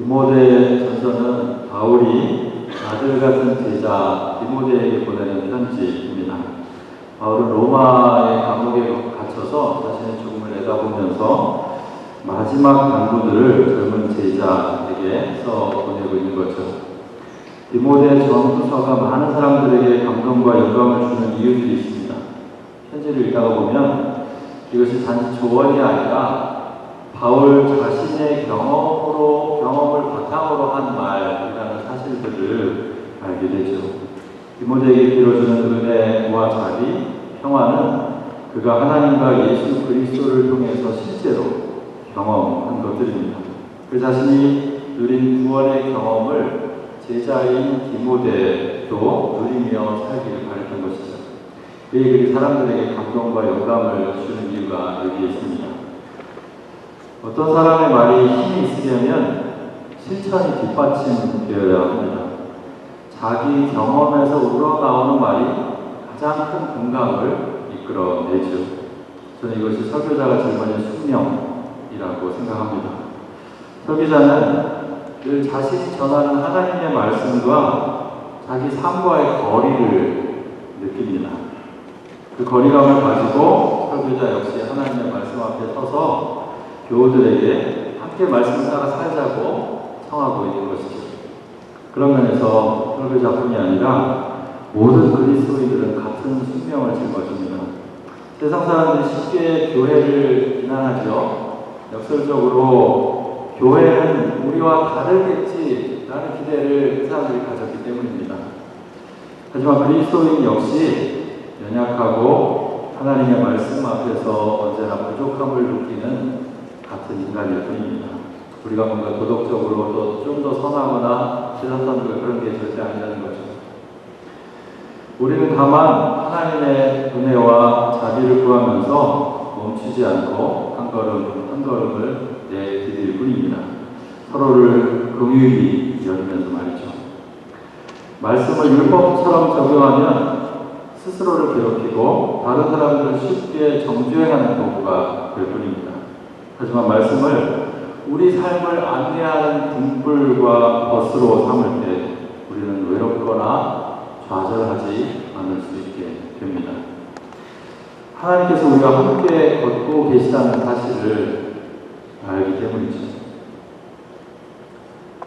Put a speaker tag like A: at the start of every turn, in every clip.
A: 디모데 전서는 바울이 아들 같은 제자 디모데에게 보내는 편지입니다. 바울은 로마의 감옥에 갇혀서 자신의 죽음을 내다보면서 마지막 당부들을 젊은 제자에게 써 보내고 있는 거죠. 디모데 전서가 많은 사람들에게 감동과 영감을 주는 이유들이 있습니다. 편지를 읽다가 보면 이것이 단지 조언이 아니라 바울 자신의 경험으로 경험을 바탕으로 한 말이라는 사실들을 알게 되죠. 디모데에게 빌어주는 은혜와 자비, 평화는 그가 하나님과 예수 그리스도를 통해서 실제로 경험한 것들입니다. 그 자신이 누린 구원의 경험을 제자인 디모데도 누리며 살기를 바랬던 것이죠. 이 글이 사람들에게 감동과 영감을 주는 이유가 여기에 있습니다. 어떤 사람의 말이 힘이 있으려면 실천이 뒷받침되어야 합니다. 자기 경험에서 우러나오는 말이 가장 큰 공감을 이끌어내죠. 저는 이것이 설교자가 짊어진 숙명이라고 생각합니다. 설교자는 늘 자신이 전하는 하나님의 말씀과 자기 삶과의 거리를 느낍니다. 그 거리감을 가지고 설교자 역시 하나님의 말씀 앞에 서서 교우들에게 함께 말씀을 따라 살자고 청하고 있는 것이죠. 그런 면에서 설교자뿐이 아니라 모든 그리스도인들은 같은 숙명을 짊어집니다. 세상 사람들이 쉽게 교회를 비난하죠. 역설적으로 교회는 우리와 다르겠지라는 기대를 그 사람들이 가졌기 때문입니다. 하지만 그리스도인 역시 연약하고 하나님의 말씀 앞에서 언제나 부족함을 느끼는 같은 인간일 뿐입니다. 우리가 뭔가 도덕적으로 좀 더 선하거나 세상 사람들 그런 게 절대 아니라는 거죠. 우리는 다만 하나님의 은혜와 자비를 구하면서 멈추지 않고 한 걸음 한 걸음을 내디딜 뿐입니다. 서로를 긍휼히 여기면서 말이죠. 말씀을 율법처럼 적용하면 스스로를 괴롭히고 다른 사람들을 쉽게 정죄하는 도구가 될 뿐입니다. 하지만 말씀을 우리 삶을 안내하는 등불과 버스로 삼을 때 우리는 외롭거나 좌절하지 않을 수 있게 됩니다. 하나님께서 우리와 함께 걷고 계시다는 사실을 알기 때문이죠.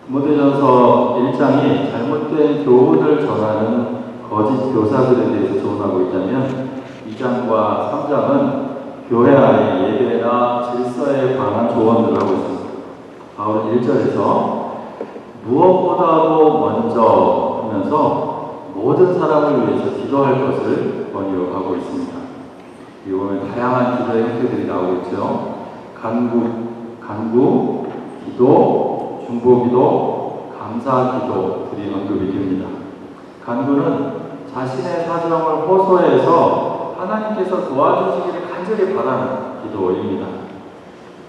A: 모대전서 1장이 잘못된 교훈을 전하는 거짓 교사들에 대해서 조언하고 있다면 2장과 3장은 교회 안의 예배나 질서에 관한 조언들을 하고 있습니다. 바울은 1절에서 무엇보다도 먼저 하면서 모든 사람을 위해서 기도할 것을 권유하고 있습니다. 이 보면 다양한 기도의 형태들이 나오고 있죠. 간구, 간구, 기도, 중보기도, 감사기도들이 언급이 됩니다. 간구는 자신의 사정을 호소해서 하나님께서 도와주시기를 간절히 바라는 기도입니다.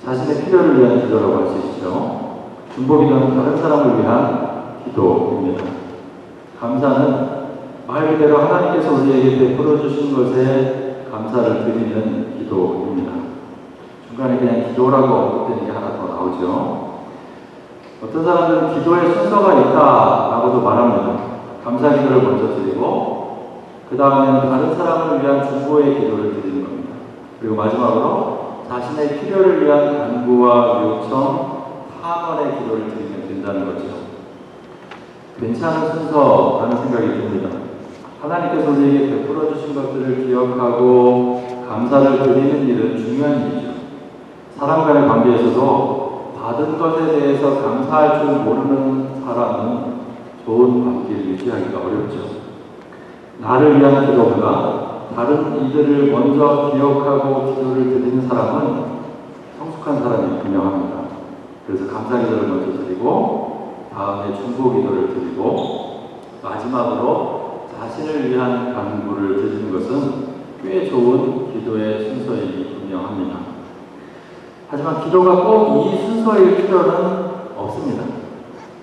A: 자신의 필요를 위한 기도라고 할 수 있죠. 중보기도는 다른 사람을 위한 기도입니다. 감사는 말 그대로 하나님께서 우리에게 베풀어 주신 것에 감사를 드리는 기도입니다. 중간에 그냥 기도라고 언급되는 게 하나 더 나오죠. 어떤 사람들은 기도에 순서가 있다라고도 말합니다. 감사 기도를 먼저 드리고 그 다음에는 다른 사람을 위한 중보의 기도를 드리는 겁니다. 그리고 마지막으로 자신의 필요를 위한 간구와 요청, 타원의 기도를 드리면 된다는 거죠. 괜찮은 순서라는 생각이 듭니다. 하나님께서 우리에게 베풀어 주신 것들을 기억하고 감사를 드리는 일은 중요한 일이죠. 사람 간의 관계에서도 받은 것에 대해서 감사할 줄 모르는 사람은 좋은 관계를 유지하기가 어렵죠. 나를 위한 기도보다 다른 이들을 먼저 기억하고 기도를 드리는 사람은 성숙한 사람이 분명합니다. 그래서 감사 기도를 먼저 드리고 다음에 중보 기도를 드리고 마지막으로 자신을 위한 간구를 드리는 것은 꽤 좋은 기도의 순서이기 분명합니다. 하지만 기도가 꼭 이 순서일 필요는 없습니다.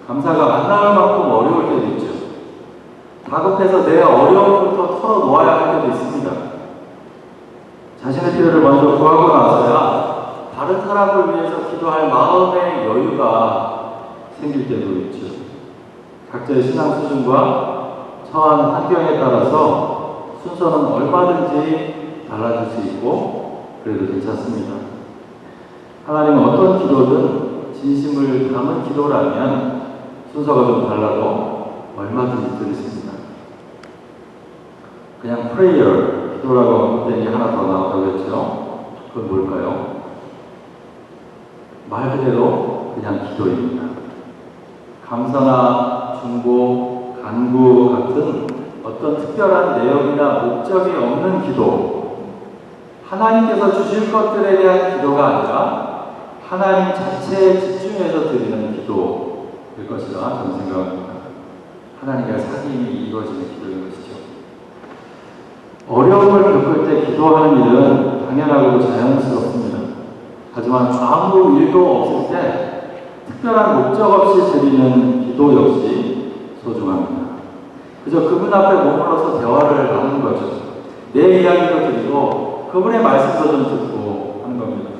A: 감사가 안 나올 만큼 어려울 때도 있죠. 다급해서 내 어려움부터 털어놓아야 할 때도 있습니다. 자신의 필요를 먼저 구하고 나서야 다른 사람을 위해서 기도할 마음의 여유가 생길 때도 있죠. 각자의 신앙 수준과 처한 환경에 따라서 순서는 얼마든지 달라질 수 있고 그래도 괜찮습니다. 하나님은 어떤 기도든 진심을 담은 기도라면 순서가 좀 달라도 얼마든지 들으십니다. 그냥 prayer, 기도라고 된 게 하나 더 나왔다고 했죠. 그건 뭘까요? 말 그대로 그냥 기도입니다. 감사나 중보, 간구 같은 어떤 특별한 내용이나 목적이 없는 기도, 하나님께서 주실 것들에 대한 기도가 아니라 하나님 자체에 집중해서 드리는 기도일 것이라 저는 생각합니다. 하나님과 사귐이 이루어지는 기도인 것이죠. 어려움을 겪을 때 기도하는 일은 당연하고 자연스럽습니다. 하지만 아무 일도 없을 때 특별한 목적 없이 드리는 기도 역시 소중합니다. 그저 그분 앞에 머물러서 대화를 나누는 거죠. 내 이야기도 드리고 그분의 말씀도 좀 듣고 하는 겁니다.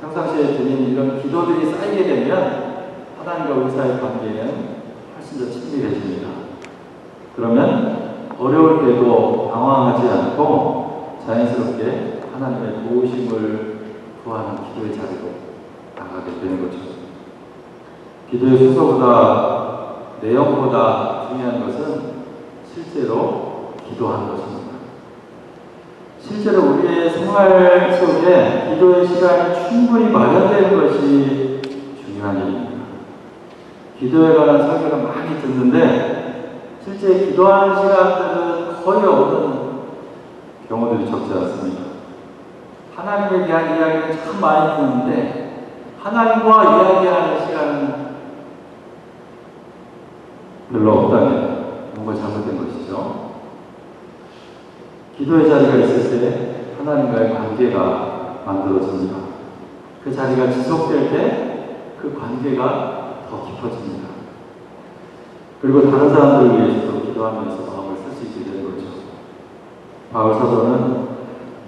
A: 평상시에 드리는 이런 기도들이 쌓이게 되면 하나님과 사이의 관계는 훨씬 더 친밀해집니다. 그러면 어려울 때도 당황하지 않고 자연스럽게 하나님의 도우심을 구하는 기도의 자리로 나가게 되는 거죠. 기도의 순서보다 내용보다 중요한 것은 실제로 기도하는 것입니다. 실제로 우리의 생활 속에 기도의 시간이 충분히 마련되는 것이 중요한 일입니다. 기도에 관한 설교가 많이 듣는데 실제 기도하는 시간들은 거의 없는 경우들이 적지 않습니다. 하나님에 대한 이야기를 참 많이 듣는데 하나님과 이야기하는 시간은 별로 없다면 뭔가 잘못된 것이죠. 기도의 자리가 있을 때 하나님과의 관계가 만들어집니다. 그 자리가 지속될 때 그 관계가 더 깊어집니다. 그리고 다른 사람들을 위해서도 기도하면서 마음을 있게 되는 거죠. 바울 사도는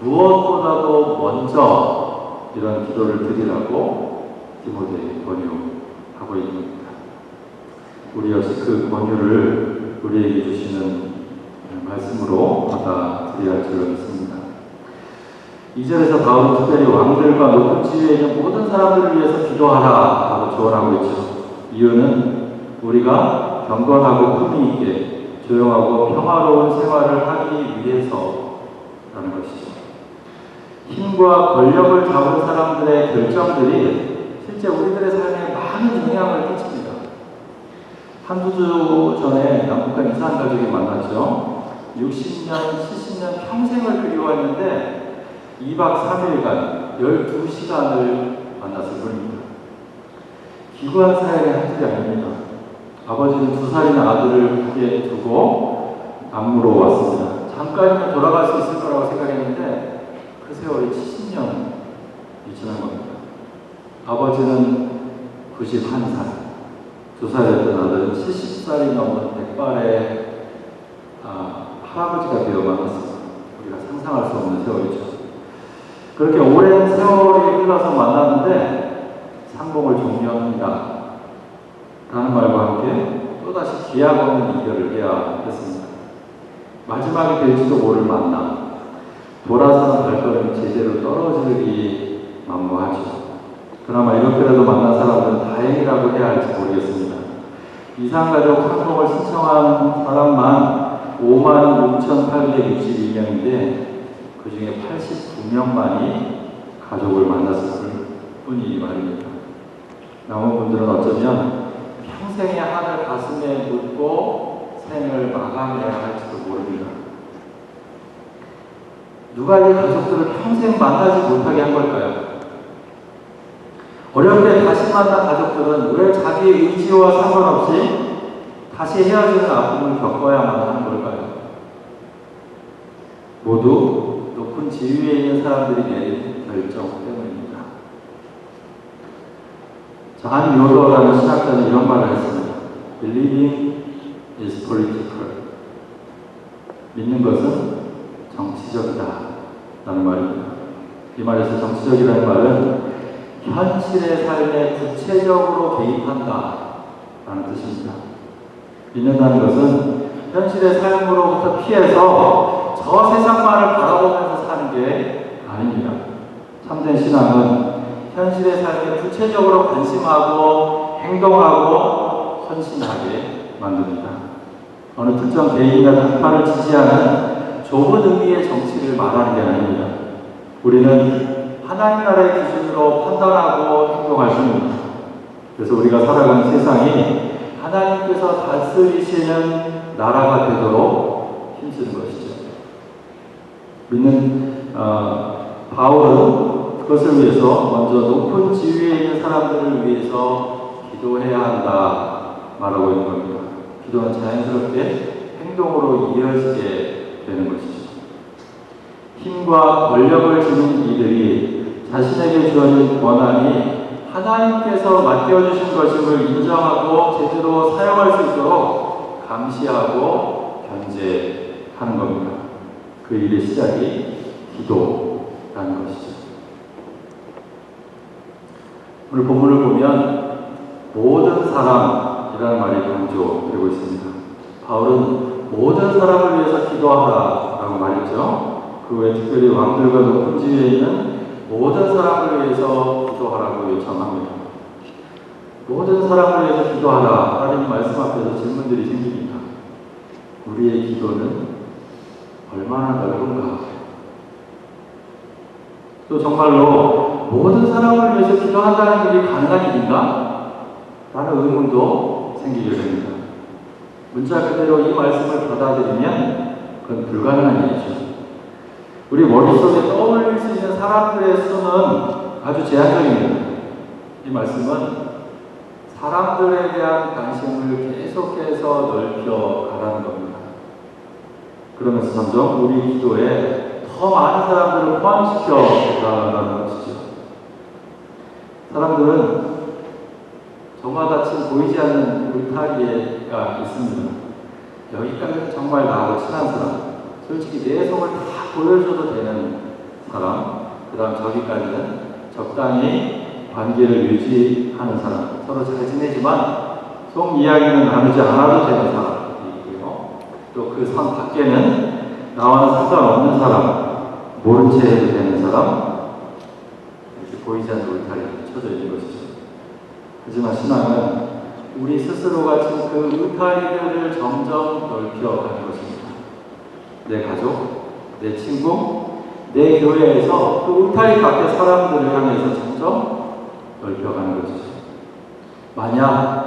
A: 무엇보다도 먼저 이런 기도를 드리라고 디모데에 권유하고 있는 겁니다. 우리 역시 그 권유를 우리에게 주시는 말씀으로 받아들여야 할줄 믿습니다. 2절에서 바울은 특별히 왕들과 높은 지위에 있는 모든 사람들을 위해서 기도하라 라고 조언하고 있죠. 이유는 우리가 경건하고 품위 있게 조용하고 평화로운 생활을 하기 위해서라는 것이죠. 힘과 권력을 잡은 사람들의 결정들이 실제 우리들의 삶에 많은 영향을 끼칩니다. 한두 주 전에 남북한 이사한 가족이 만났죠. 60년, 70년 평생을 그리워했는데 2박 3일간 12시간을 만났을 뿐입니다. 기구한 사연의 한 줄이 아닙니다. 아버지는 두 살인 아들을 밖에 두고 안무로 왔습니다. 잠깐이면 돌아갈 수 있을 거라고 생각했는데 그 세월이 70년이 지난 겁니다. 아버지는 91살, 두 살이었던 아들은 70살이 넘은 백발의 아, 할아버지가 되어 만났습니다. 우리가 상상할 수 없는 세월이죠. 그렇게 오랜 세월이 흘러서 만났는데 상봉을 종료합니다. 라는 말과 함께 또다시 기약 없는 이별을 해야 했습니다. 마지막이 될지도 모를 만남. 돌아서는 발걸음이 제대로 떨어지기 만무하죠. 그나마 이렇게라도 만난 사람들은 다행이라고 해야 할지 모르겠습니다. 이상가족 상봉을 신청한 사람만 5만 6,862명인데 그 중에 89명만이 가족을 만났을 뿐이 말입니다. 남은 분들은 어쩌면 평생의 한을 가슴에 묻고 생을 마감해야 할지도 모릅니다. 누가 이 가족들을 평생 만나지 못하게 한 걸까요? 어려울 때 다시 만난 가족들은 왜 자기의 의지와 상관없이 다시 헤어지는 아픔을 겪어야만 하는 걸까요? 모두 높은 지위에 있는 사람들이 내린 결정 때문입니다. 잔 요더라는 신학자는 이런 말을 했습니다. Believing is political. 믿는 것은 정치적이다. 라는 말입니다. 이 말에서 정치적이라는 말은 현실의 삶에 구체적으로 개입한다. 라는 뜻입니다. 믿는다는 것은 현실의 삶으로부터 피해서 저 세상만을 바라보면서 사는 게 아닙니다. 참된 신앙은 현실의 삶에 구체적으로 관심하고 행동하고 헌신하게 만듭니다. 어느 특정 개인이나 단파를 지지하는 좁은 의미의 정치를 말하는 게 아닙니다. 우리는 하나님 나라의 기준으로 판단하고 행동할 수 있습니다. 그래서 우리가 살아가는 세상이 하나님께서 다스리시는 나라가 되도록 힘쓰는 것이죠. 믿는 어, 바울은 그것을 위해서 먼저 높은 지위에 있는 사람들을 위해서 기도해야 한다 말하고 있는 겁니다. 기도는 자연스럽게 행동으로 이어지게 되는 것이죠. 힘과 권력을 지닌 이들이 자신에게 주어진 권한이 하나님께서 맡겨주신 것임을 인정하고 제대로 사용할 수 있도록 감시하고 견제하는 겁니다. 그 일의 시작이 기도라는 것이죠. 오늘 본문을 보면 모든 사람이라는 말이 강조되고 있습니다. 바울은 모든 사람을 위해서 기도하라라고 말했죠. 그 외에 특별히 왕들과 높은 지위에 있는 모든 사람을 위해서 기도하라고 요청합니다. 모든 사람을 위해서 기도하라. 하나님 말씀 앞에서 질문들이 생깁니다. 우리의 기도는 얼마나 넓은가? 또 정말로 모든 사람을 위해서 기도한다는 일이 가능한 일인가? 라는 의문도 생기게 됩니다. 문자 그대로 이 말씀을 받아들이면 그건 불가능한 일이죠. 우리 머릿속에 떠올릴 수 있는 사람들의 수는 아주 제한적입니다. 이 말씀은 사람들에 대한 관심을 계속해서 넓혀 가라는 겁니다. 그러면서 점점 우리 기도에 더 많은 사람들을 포함시켜 나가는 것이죠. 사람들은 저마다치 보이지 않는 울타리가 있습니다. 여기까지는 정말 나하고 친한 사람, 솔직히 내 속을 다 보여줘도 되는 사람, 그 다음 저기까지는 적당히 관계를 유지하는 사람, 서로 잘 지내지만 속 이야기는 나누지 않아도 되는 사람이 있고요. 또 그 선 밖에는 나와는 상관없는 사람, 모른 채 해도 되는 사람, 이렇게 보이지 않는 울타리 가 쳐져 있는 것이죠. 하지만 신앙은 우리 스스로가 그 울타리들을 점점 넓혀가는 것입니다. 내 가족, 내 친구, 내 교회에서 그 울타리 밖의 사람들을 향해서 점점 넓혀가는 것이죠. 만약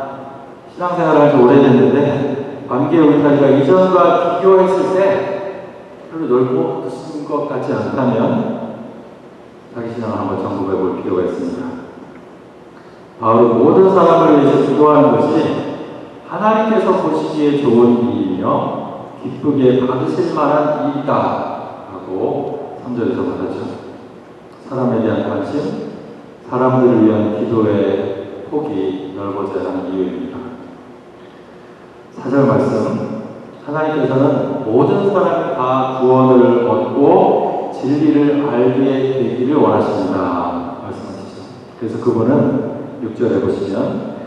A: 신앙생활을 한 지 오래됐는데 관계 울타리가 이전과 비교했을 때 별로 넓어진 것 같지 않다면 자기 신앙을 한번 점검해 볼 필요가 있습니다. 바로 모든 사람을 위해서 기도하는 것이 하나님께서 보시기에 좋은 일이며 기쁘게 받으실 만한 일이다 하고 3절에서 말하죠. 사람에 대한 관심, 사람들을 위한 기도의 폭이 넓어져야 하는 이유입니다. 4절 말씀 하나님께서는 모든 사람이 다 구원을 얻고 진리를 알게 되기를 원하십니다. 말씀하시죠. 그래서 그분은 6절에 보시면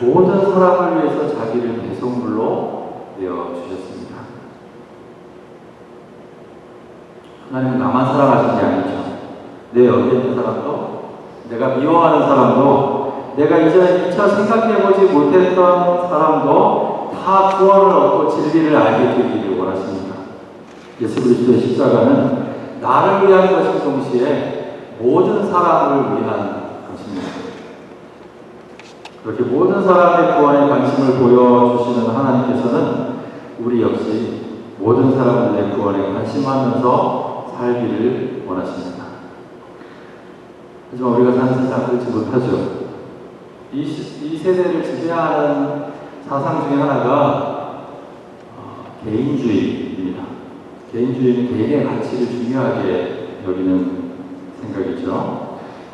A: 모든 사람을 위해서 자기를 배송물로 내어 주셨습니다. 하나님은 나만 사랑하시는 게 아니죠. 내 옆에 있는 사람도, 내가 미워하는 사람도, 내가 이전에 미처 생각해보지 못했던 사람도 다 구원을 얻고 진리를 알게 되기를 원하십니다. 예수 그리스도의 십자가는 나를 위한 것인 동시에 모든 사람을 위한 것입니다. 그렇게 모든 사람의 구원에 관심을 보여주시는 하나님께서는 우리 역시 모든 사람들의 구원에 관심하면서 살기를 원하십니다. 하지만 우리가 사는 세상 그렇지 못하죠. 이, 이 세대를 지배하는 사상 중에 하나가 어, 개인주의입니다. 개인주의는 개인의 가치를 중요하게 여기는 생각이죠.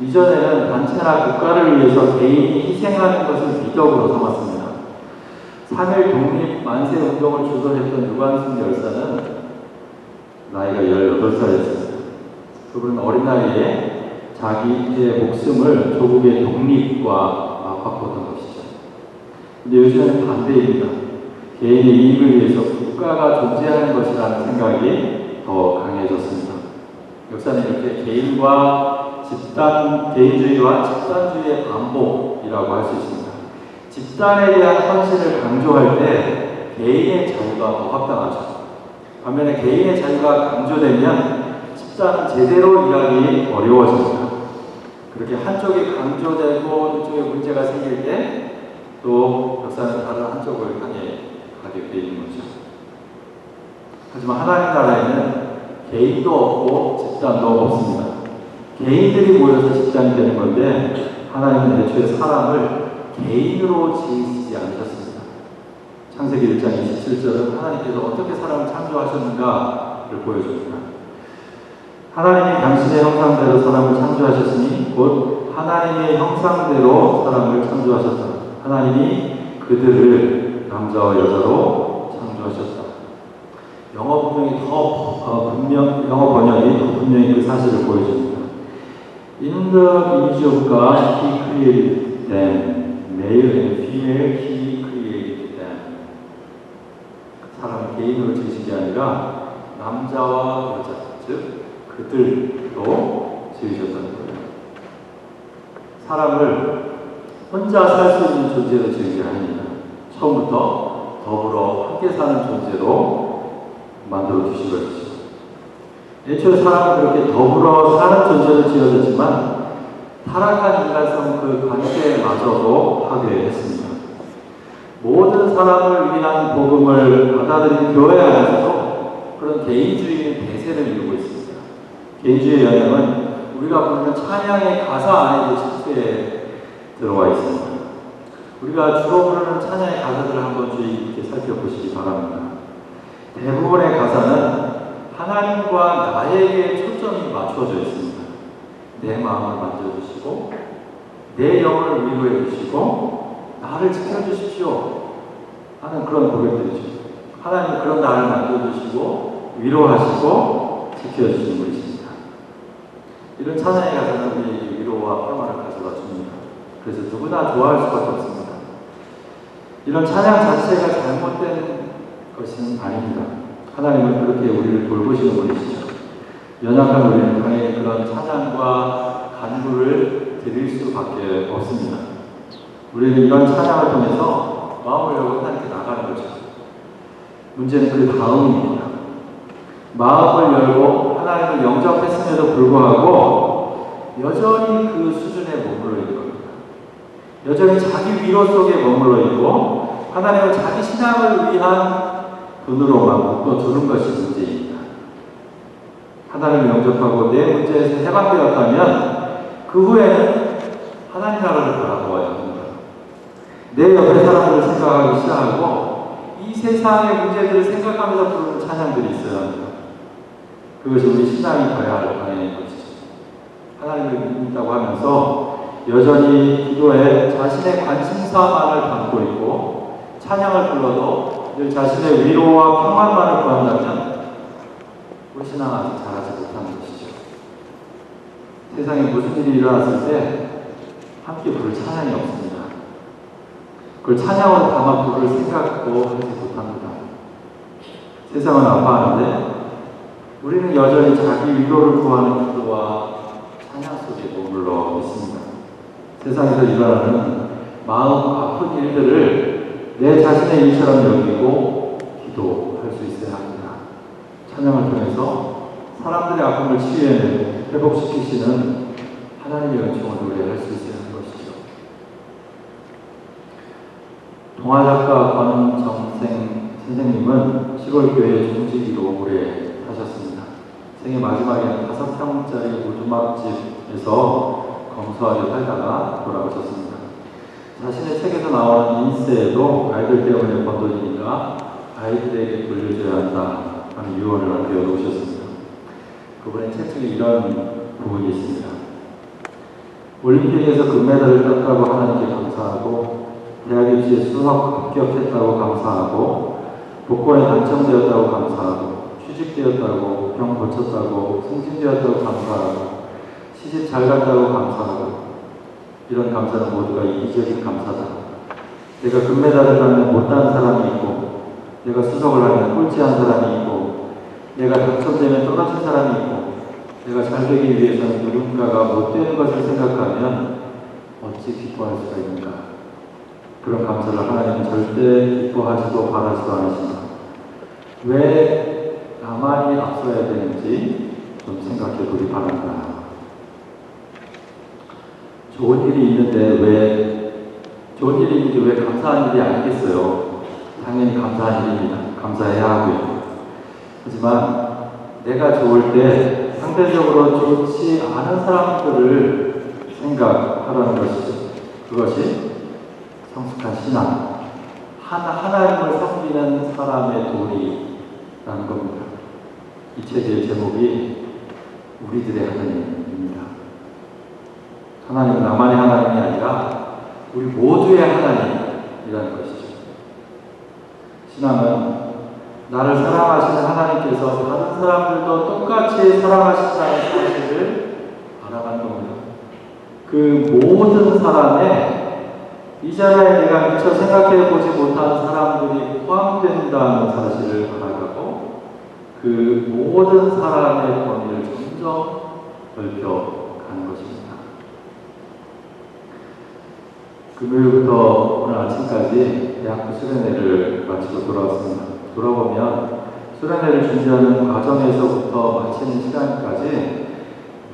A: 이전에는 단체나 국가를 위해서 개인이 희생하는 것을 미덕으로 삼았습니다. 3일 독립 만세 운동을 주도했던 유관순 열사는 나이가 18살이었습니다. 그분은 어린 나이에 자기의 목숨을 조국의 독립과 맞바꿨던 것이죠. 근데 요즘에는 반대입니다. 개인의 이익을 위해서 국가가 존재하는 것이라는 생각이 더 강해졌습니다. 역사는 이렇게 개인과 집단, 개인주의와 집단주의의 반복이라고 할 수 있습니다. 집단에 대한 헌신을 강조할 때 개인의 자유가 더 확장하죠. 반면에 개인의 자유가 강조되면 집단은 제대로 일하기 어려워집니다. 그렇게 한쪽이 강조되고 이쪽에 문제가 생길 때 또 역사는 다른 한쪽을 향해 가게 되어 있는 거죠. 하지만 하나님 나라에는 개인도 없고 집단도 없습니다. 개인들이 모여서 집단이 되는 건데 하나님은 애초에 사람을 개인으로 지으시지 않으셨습니다. 창세기 1장 27절은 하나님께서 어떻게 사람을 창조하셨는가를 보여줍니다. 하나님이 당신의 형상대로 사람을 창조하셨으니 곧 하나님의 형상대로 사람을 창조하셨다. 하나님이 그들을 남자와 여자로 창조하셨다. 영어 분명히 더 어, 분명 영어 번역이 더 분명히 그 사실을 보여줍니다. In the image of God, He created them, male and female. He created them. 사람을 개인으로 지으신 게 아니라 남자와 여자, 즉 그들로 지으셨다는 거예요. 사람을 혼자 살 수 있는 존재로 지으지 아닙니다. 처음부터 더불어 함께 사는 존재로 만들어 주신 것이죠. 애초에 사람은 그렇게 더불어 사는 존재로 지어졌지만 타락한 인간성 그 관계마저도 파괴했습니다. 모든 사람을 위한 복음을 받아들인 교회 안에서도 그런 개인주의의 대세를 이루고 있습니다. 개인주의 영향은 우리가 부르는 찬양의 가사 안에도 실제 들어와 있습니다. 우리가 주로 부르는 찬양의 가사들을 한번 주의 깊게 살펴보시기 바랍니다. 대부분의 가사는 하나님과 나에게 초점이 맞춰져 있습니다. 내 마음을 만져주시고, 내 영을 위로해 주시고, 나를 지켜주십시오. 하는 그런 고백들이죠. 하나님이 그런 나를 만져주시고, 위로하시고, 지켜주시는 분이십니다. 이런 찬양의 가사는 우리에게 위로와 평화를 가져다 줍니다. 그래서 누구나 좋아할 수밖에 없습니다. 이런 찬양 자체가 잘못된 것은 아닙니다. 하나님은 그렇게 우리를 돌보시는 분이시죠. 연약한 우리는 당연히 그런 찬양과 간구를 드릴 수밖에 없습니다. 우리는 이런 찬양을 통해서 마음을 열고 하나님께 나가는 거죠. 문제는 그 다음입니다. 마음을 열고 하나님을 영접했음에도 불구하고 여전히 그 수준에 머물러 있는 겁니다. 여전히 자기 위로 속에 머물러 있고 하나님은 자기 신앙을 위한 돈으로만 묶어두는 것이 문제입니다. 하나님을 영접하고 내 문제에서 해방되었다면 그 후에는 하나님 나라를 바라보아야 합니다. 내 옆에 사람들을 생각하기 시작하고 이 세상의 문제들을 생각하면서 부르는 찬양들이 있어야 합니다. 그것이 우리 신앙이 가야 할 방향인 것이죠. 하나님을 믿는다고 하면서 여전히 기도에 자신의 관심사만을 담고 있고 찬양을 불러도 늘 자신의 위로와 평안만을 구한다면 우리 신앙 아직 잘하지 못하는 것이죠. 세상에 무슨 일이 일어났을 때 함께 부를 찬양이 없습니다. 그걸 찬양으로 담아 부를 생각도 하지 못합니다. 세상은 아파하는데 우리는 여전히 자기 위로를 구하는 기도와 찬양 속에 머물러 있습니다. 세상에서 일어나는 마음 아픈 일들을 내 자신의 일처럼 여기고 기도할 수 있어야 합니다. 찬양을 통해서 사람들의 아픔을 치유해내고 회복시키시는 하나님의 은총을 노래할 수 있어야 하는 것이죠. 동화작가 권정생 선생님은 시골교회 중지기로 오래 하셨습니다. 생애 마지막에는 다섯 평짜리 오두막집에서 검소하게 살다가 돌아가셨습니다. 자신의 책에서 나오는 인세에도 아이들 때문에 번 돈이니까 아이들에게 돌려줘야 한다 하는 유언을 남겨 놓으셨습니다. 그분의 책 중에 이런 부분이 있습니다. 올림픽에서 금메달을 땄다고 하나님께 감사하고 대학 입시에 수학 합격했다고 감사하고 복권에 당첨되었다고 감사하고 취직되었다고 병 고쳤다고 승진되었다고 감사하고 시집 잘 갔다고 감사하고 이런 감사는 모두가 이기적인 감사다. 내가 금메달을 따면 못하는 사람이 있고, 내가 수석을 하면 꼴찌한 사람이 있고, 내가 당첨되면 떨어진 사람이 있고, 내가 잘 되기 위해서는 누군가가 못 되는 것을 생각하면 어찌 기뻐할 수가 있는가? 그런 감사를 하나님은 절대 기뻐하지도 바라지도 않으신다. 왜 나만이 앞서야 되는지 좀 생각해 보기 바랍니다. 좋은 일이 있는데 왜 좋은 일이 있는데 왜 감사한 일이 아니겠어요? 당연히 감사한 일입니다. 감사해야 하고요. 하지만 내가 좋을 때 상대적으로 좋지 않은 사람들을 생각하라는 것이죠. 그것이 성숙한 신앙, 하나, 하나님을 섬기는 사람의 도리라는 겁니다. 이 책의 제목이 우리들의 하나님입니다. 하나님은 나만의 하나님이 아니라 우리 모두의 하나님이라는 것이죠. 신앙은 나를 사랑하시는 하나님께서 다른 사람들도 똑같이 사랑하신다는 사실을 알아가는 겁니다. 그 모든 사람의 이자리에 내가 미처 생각해 보지 못한 사람들이 포함된다는 사실을 알아가고 그 모든 사람의 범위를 점점 넓혀가는 것입니다. 금요일부터 오늘 아침까지 대학교 수련회를 마치고 돌아왔습니다. 돌아보면 수련회를 준비하는 과정에서부터 마치는 시간까지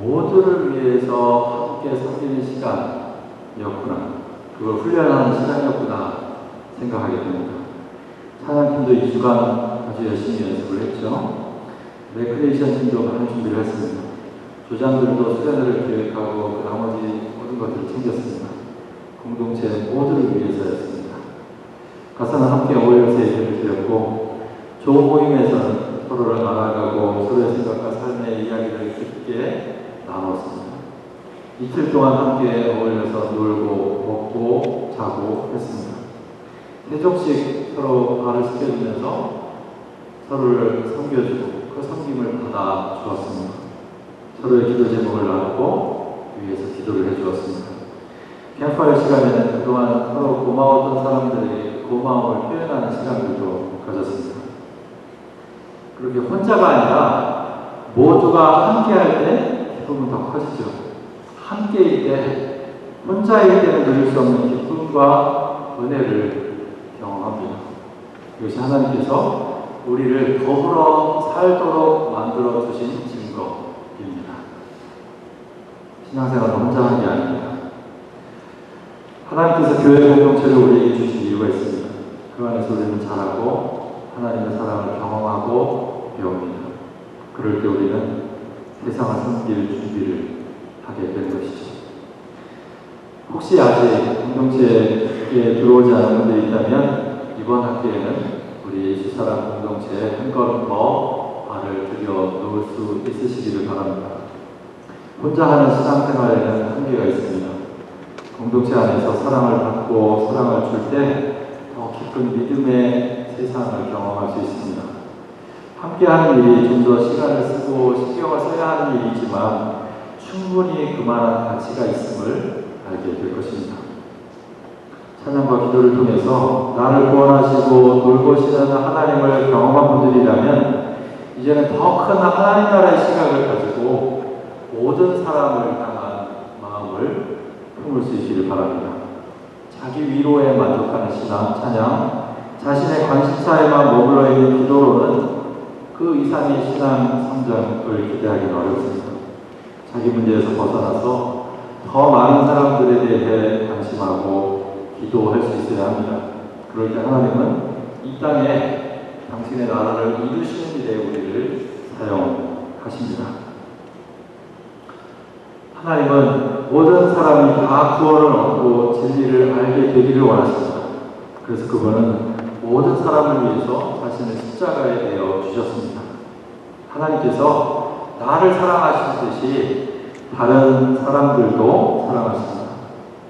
A: 모두를 위해서 함께 섬기는 시간이었구나. 그걸 훈련하는 시간이었구나 생각하게 됩니다. 찬양팀도 이 주간 아주 열심히 연습을 했죠. 레크레이션 팀도 많은 준비를 했습니다. 조장들도 수련회를 계획하고 그 나머지 모든 것들을 챙겼습니다. 공동체 모두를 위해서였습니다. 가서는 함께 어울려서 예배를 드렸고 좋은 모임에서는 서로를 알아가고 서로의 생각과 삶의 이야기를 깊게 나눴습니다. 이틀 동안 함께 어울려서 놀고 먹고 자고 했습니다. 세족씩 서로 발을 씻겨주면서 서로를 섬겨주고 그 섬김을 받아 주었습니다. 서로의 기도 제목을 나누고 위해서 기도를 해주었습니다. 캠프할 시간에는 그동안 서로 고마웠던 사람들이 고마움을 표현하는 시간들도 가졌습니다. 그렇게 혼자가 아니라 모두가 함께 할 때 기쁨은 더 커지죠. 함께일 때, 혼자일 때는 누릴 수 없는 기쁨과 은혜를 경험합니다. 이것이 하나님께서 우리를 더불어 살도록 만들어 주신 증거입니다. 신앙생활은 혼자 하는 게 아닙니다. 하나님께서 교회 공동체를 우리에게 주신 이유가 있습니다. 그 안에서 우리는 자라고 하나님의 사랑을 경험하고 배웁니다. 그럴 때 우리는 세상을 섬길 준비를 하게 되는 것이죠. 혹시 아직 공동체에 들어오지 않은 분들이 있다면 이번 학기에는 우리 예수사랑 공동체에 한 걸음 더 발을 들여 놓을 수 있으시기를 바랍니다. 혼자 하는 신앙생활에는 한계가 있습니다. 공동체 안에서 사랑을 받고 사랑을 줄 때 더 깊은 믿음의 세상을 경험할 수 있습니다. 함께하는 일이 좀 더 시간을 쓰고 신경을 써야 하는 일이지만 충분히 그만한 가치가 있음을 알게 될 것입니다. 찬양과 기도를 통해서 나를 구원하시고 돌보시는 하나님을 경험한 분들이라면 이제는 더 큰 하나님 나라의 시각을 가지고 모든 사람을 향한 마음을 수 있기를 바랍니다. 자기 위로에 만족하는 신앙, 찬양, 자신의 관심사에만 머물러 있는 기도로는 그 이상의 신앙 성장을 기대하기는 어렵습니다. 자기 문제에서 벗어나서 더 많은 사람들에 대해 관심하고 기도할 수 있어야 합니다. 그럴 때 하나님은 이 땅에 당신의 나라를 이루시는 일에 우리를 사용하십니다. 하나님은 모든 사람이 다 구원을 얻고 진리를 알게 되기를 원하십니다. 그래서 그분은 모든 사람을 위해서 자신의 십자가에 내어 주셨습니다. 하나님께서 나를 사랑하시듯이 다른 사람들도 사랑하십니다.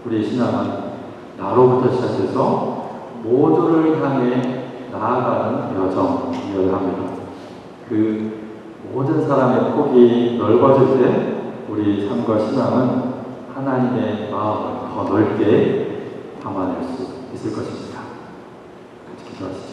A: 우리의 신앙은 나로부터 시작해서 모두를 향해 나아가는 여정이어야 합니다. 그 모든 사람의 폭이 넓어질 때 우리 삶과 신앙은 하나님의 마음을 더 넓게 담아낼 수 있을 것입니다. 같이 기도하시죠.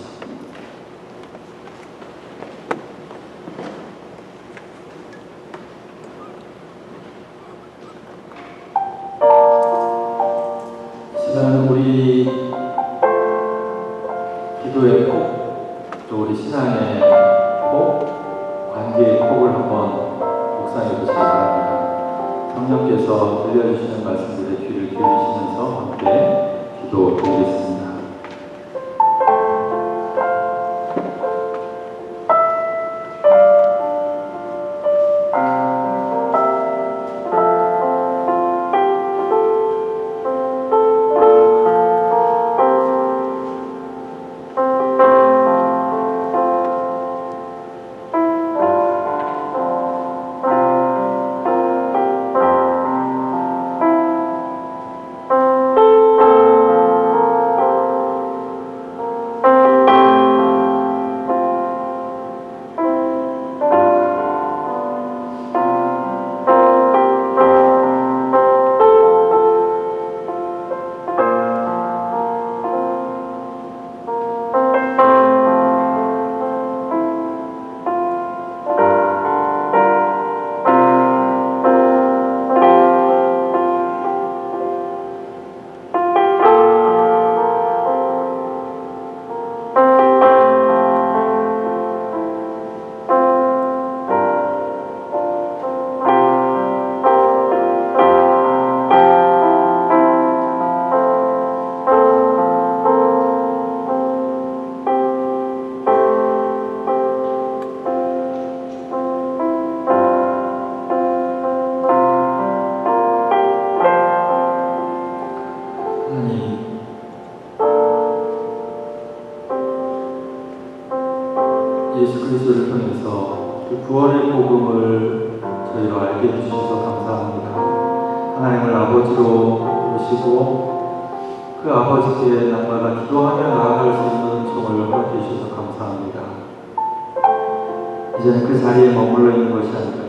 A: 이제는 그 자리에 머물러 있는 것이 아니라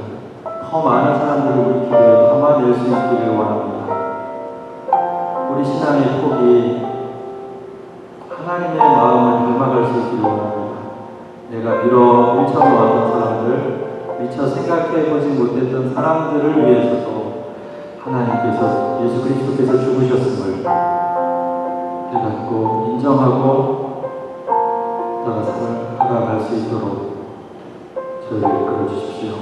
A: 더 많은 사람들을 우리 기도에 담아낼 수 있기를 원합니다. 우리 신앙의 폭이 하나님의 마음을 닮아갈 수 있기를 원합니다. 내가 미뤄 밀쳐놓았던 사람들, 미처 생각해보지 못했던 사람들을 위해서도 하나님께서 예수 그리스도께서 죽으셨음을 깨닫고 인정하고 따라 살아갈 수 있도록 저희를 이끌어 주십시오.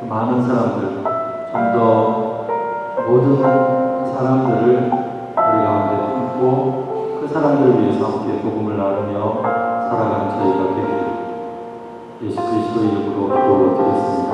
A: 그 많은 사람들, 좀 더 모든 사람들을 우리 가운데 품고 그 사람들을 위해서 함께 복음을 나누며 살아가는 저희가 되기를 예수 그리스도의 이름으로 기도드렸습니다.